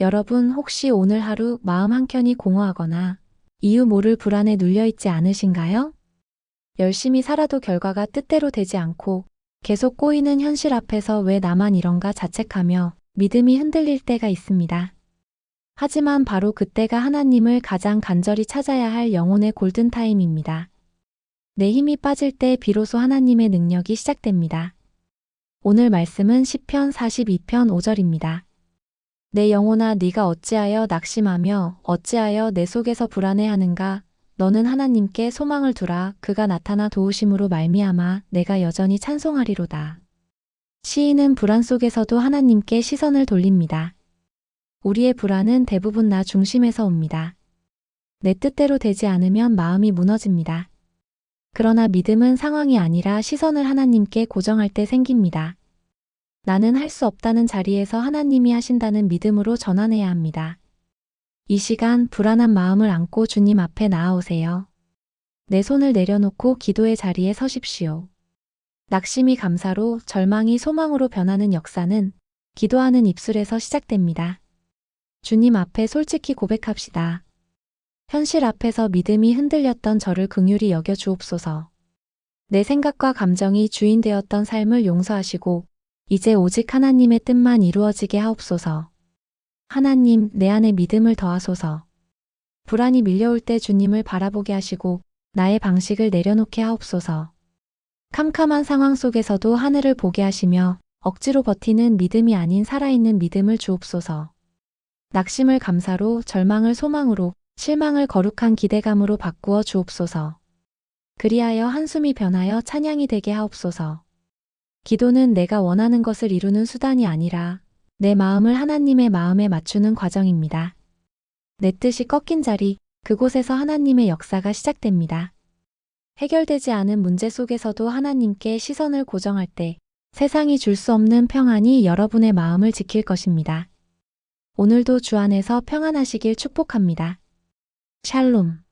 여러분 혹시 오늘 하루 마음 한켠이 공허하거나 이유 모를 불안에 눌려 있지 않으신가요? 열심히 살아도 결과가 뜻대로 되지 않고 계속 꼬이는 현실 앞에서 왜 나만 이런가 자책하며 믿음이 흔들릴 때가 있습니다. 하지만 바로 그때가 하나님을 가장 간절히 찾아야 할 영혼의 골든타임입니다. 내 힘이 빠질 때 비로소 하나님의 능력이 시작됩니다. 오늘 말씀은 시편 42편 5절입니다. 내 영혼아 네가 어찌하여 낙심하며 어찌하여 내 속에서 불안해하는가 너는 하나님께 소망을 두라 그가 나타나 도우심으로 말미암아 내가 여전히 찬송하리로다. 시인은 불안 속에서도 하나님께 시선을 돌립니다. 우리의 불안은 대부분 나 중심에서 옵니다. 내 뜻대로 되지 않으면 마음이 무너집니다. 그러나 믿음은 상황이 아니라 시선을 하나님께 고정할 때 생깁니다. 나는 할 수 없다는 자리에서 하나님이 하신다는 믿음으로 전환해야 합니다. 이 시간 불안한 마음을 안고 주님 앞에 나아오세요. 내 손을 내려놓고 기도의 자리에 서십시오. 낙심이 감사로 절망이 소망으로 변하는 역사는 기도하는 입술에서 시작됩니다. 주님 앞에 솔직히 고백합시다. 현실 앞에서 믿음이 흔들렸던 저를 긍휼히 여겨 주옵소서. 내 생각과 감정이 주인 되었던 삶을 용서하시고 이제 오직 하나님의 뜻만 이루어지게 하옵소서. 하나님, 내 안에 믿음을 더하소서. 불안이 밀려올 때 주님을 바라보게 하시고 나의 방식을 내려놓게 하옵소서. 캄캄한 상황 속에서도 하늘을 보게 하시며 억지로 버티는 믿음이 아닌 살아있는 믿음을 주옵소서. 낙심을 감사로 절망을 소망으로 실망을 거룩한 기대감으로 바꾸어 주옵소서. 그리하여 한숨이 변하여 찬양이 되게 하옵소서. 기도는 내가 원하는 것을 이루는 수단이 아니라 내 마음을 하나님의 마음에 맞추는 과정입니다. 내 뜻이 꺾인 자리, 그곳에서 하나님의 역사가 시작됩니다. 해결되지 않은 문제 속에서도 하나님께 시선을 고정할 때 세상이 줄 수 없는 평안이 여러분의 마음을 지킬 것입니다. 오늘도 주 안에서 평안하시길 축복합니다. 샬롬.